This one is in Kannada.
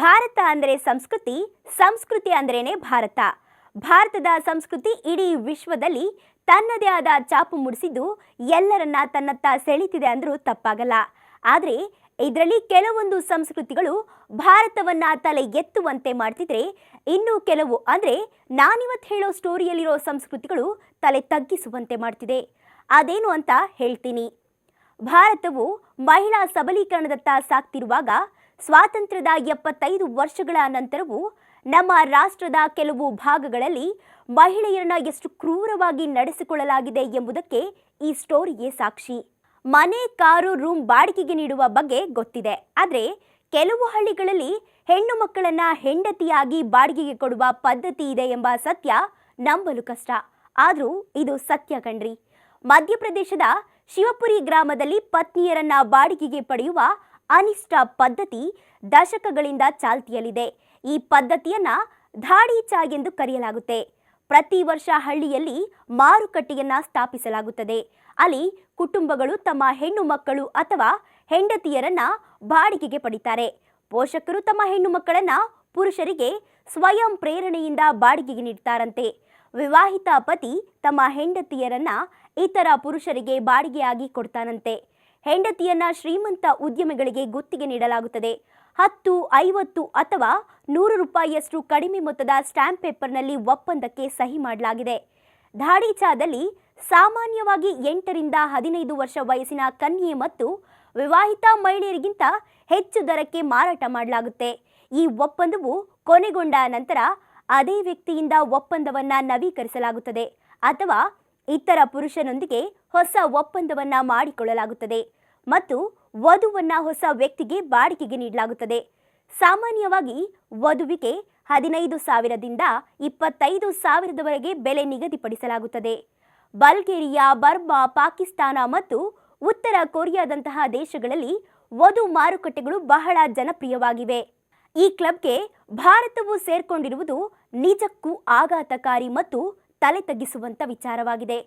ಭಾರತ ಅಂದರೆ ಸಂಸ್ಕೃತಿ ಸಂಸ್ಕೃತಿ ಅಂದ್ರೇನೆ ಭಾರತ. ಭಾರತದ ಸಂಸ್ಕೃತಿ ಇಡೀ ವಿಶ್ವದಲ್ಲಿ ತನ್ನದೇ ಆದ ಚಾಪು ಮೂಡಿಸಿದ್ದು ಎಲ್ಲರನ್ನ ತನ್ನತ್ತ ಸೆಳೀತಿದೆ ಅಂದ್ರೂ ತಪ್ಪಾಗಲ್ಲ. ಆದರೆ ಇದರಲ್ಲಿ ಕೆಲವೊಂದು ಸಂಸ್ಕೃತಿಗಳು ಭಾರತವನ್ನ ತಲೆ ಎತ್ತುವಂತೆ ಮಾಡ್ತಿದ್ರೆ ಇನ್ನು ಕೆಲವು ಅಂದರೆ ನಾನಿವತ್ತು ಹೇಳೋ ಸ್ಟೋರಿಯಲ್ಲಿರೋ ಸಂಸ್ಕೃತಿಗಳು ತಲೆ ತಗ್ಗಿಸುವಂತೆ ಮಾಡ್ತಿದೆ. ಅದೇನು ಅಂತ ಹೇಳ್ತೀನಿ. ಭಾರತವು ಮಹಿಳಾ ಸಬಲೀಕರಣದತ್ತ ಸಾಗ್ತಿರುವಾಗ ಸ್ವಾತಂತ್ರ್ಯದ ಎಪ್ಪತ್ತೈದು ವರ್ಷಗಳ ನಂತರವೂ ನಮ್ಮ ರಾಷ್ಟ್ರದ ಕೆಲವು ಭಾಗಗಳಲ್ಲಿ ಮಹಿಳೆಯರನ್ನ ಎಷ್ಟು ಕ್ರೂರವಾಗಿ ನಡೆಸಿಕೊಳ್ಳಲಾಗಿದೆ ಎಂಬುದಕ್ಕೆ ಈ ಸ್ಟೋರಿಗೆ ಸಾಕ್ಷಿ. ಮನೆ, ಕಾರು, ರೂಮ್ ಬಾಡಿಗೆಗೆ ನೀಡುವ ಬಗ್ಗೆ ಗೊತ್ತಿದೆ. ಆದರೆ ಕೆಲವು ಹಳ್ಳಿಗಳಲ್ಲಿ ಹೆಣ್ಣು ಮಕ್ಕಳನ್ನ ಹೆಂಡತಿಯಾಗಿ ಬಾಡಿಗೆಗೆ ಕೊಡುವ ಪದ್ಧತಿ ಇದೆ ಎಂಬ ಸತ್ಯ ನಂಬಲು ಕಷ್ಟ. ಆದರೂ ಇದು ಸತ್ಯ ಕಣ್ರಿ. ಮಧ್ಯಪ್ರದೇಶದ ಶಿವಪುರಿ ಗ್ರಾಮದಲ್ಲಿ ಪತ್ನಿಯರನ್ನ ಬಾಡಿಗೆಗೆ ಪಡೆಯುವ ಅನಿಷ್ಟ ಪದ್ಧತಿ ದಶಕಗಳಿಂದ ಚಾಲ್ತಿಯಲ್ಲಿದೆ. ಈ ಪದ್ಧತಿಯನ್ನ ಧಾಡಿ ಚಾ ಎಂದು ಕರೆಯಲಾಗುತ್ತೆ. ಪ್ರತಿ ವರ್ಷ ಹಳ್ಳಿಯಲ್ಲಿ ಮಾರುಕಟ್ಟೆಯನ್ನ ಸ್ಥಾಪಿಸಲಾಗುತ್ತದೆ. ಅಲ್ಲಿ ಕುಟುಂಬಗಳು ತಮ್ಮ ಹೆಣ್ಣು ಮಕ್ಕಳು ಅಥವಾ ಹೆಂಡತಿಯರನ್ನ ಬಾಡಿಗೆಗೆ ಪಡಿತಾರೆ. ಪೋಷಕರು ತಮ್ಮ ಹೆಣ್ಣು ಮಕ್ಕಳನ್ನ ಪುರುಷರಿಗೆ ಸ್ವಯಂ ಪ್ರೇರಣೆಯಿಂದ ಬಾಡಿಗೆಗೆ ನೀಡ್ತಾರಂತೆ. ವಿವಾಹಿತ ಪತಿ ತಮ್ಮ ಹೆಂಡತಿಯರನ್ನ ಇತರ ಪುರುಷರಿಗೆ ಬಾಡಿಗೆಯಾಗಿ ಕೊಡ್ತಾನಂತೆ. ಹೆಂಡತಿಯನ್ನ ಶ್ರೀಮಂತ ಉದ್ಯಮಿಗಳಿಗೆ ಗುತ್ತಿಗೆ ನೀಡಲಾಗುತ್ತದೆ. ಹತ್ತು, ಐವತ್ತು ಅಥವಾ ನೂರು ರೂಪಾಯಿಯಷ್ಟು ಕಡಿಮೆ ಮೊತ್ತದ ಸ್ಟ್ಯಾಂಪ್ ಪೇಪರ್ನಲ್ಲಿ ಒಪ್ಪಂದಕ್ಕೆ ಸಹಿ ಮಾಡಲಾಗಿದೆ. ಧಾಡಿಚಾದಲ್ಲಿ ಸಾಮಾನ್ಯವಾಗಿ ಎಂಟರಿಂದ ಹದಿನೈದು ವರ್ಷ ವಯಸ್ಸಿನ ಕನ್ಯೆ ಮತ್ತು ವಿವಾಹಿತ ಮಹಿಳೆಯರಿಗಿಂತ ಹೆಚ್ಚು ದರಕ್ಕೆ ಮಾರಾಟ ಮಾಡಲಾಗುತ್ತೆ. ಈ ಒಪ್ಪಂದವು ಕೊನೆಗೊಂಡ ನಂತರ ಅದೇ ವ್ಯಕ್ತಿಯಿಂದ ಒಪ್ಪಂದವನ್ನು ನವೀಕರಿಸಲಾಗುತ್ತದೆ ಅಥವಾ ಇತರ ಪುರುಷನೊಂದಿಗೆ ಹೊಸ ಒಪ್ಪಂದವನ್ನ ಮಾಡಿಕೊಳ್ಳಲಾಗುತ್ತದೆ ಮತ್ತು ವಧುವನ್ನ ಹೊಸ ವ್ಯಕ್ತಿಗೆ ಬಾಡಿಗೆಗೆ ನೀಡಲಾಗುತ್ತದೆ. ಸಾಮಾನ್ಯವಾಗಿ ವಧುವಿಗೆ ಹದಿನೈದು ಸಾವಿರದಿಂದ ಇಪ್ಪತ್ತೈದು ಸಾವಿರದವರೆಗೆ ಬೆಲೆ ನಿಗದಿಪಡಿಸಲಾಗುತ್ತದೆ. ಬಲ್ಗೇರಿಯಾ, ಬರ್ಮಾ, ಪಾಕಿಸ್ತಾನ ಮತ್ತು ಉತ್ತರ ಕೊರಿಯಾದಂತಹ ದೇಶಗಳಲ್ಲಿ ವಧು ಮಾರುಕಟ್ಟೆಗಳು ಬಹಳ ಜನಪ್ರಿಯವಾಗಿವೆ. ಈ ಕ್ಲಬ್ಗೆ ಭಾರತವು ಸೇರ್ಕೊಂಡಿರುವುದು ನಿಜಕ್ಕೂ ಆಘಾತಕಾರಿ ಮತ್ತು ತಲೆ ತಗ್ಗಿಸುವಂಥ ವಿಚಾರವಾಗಿದೆ.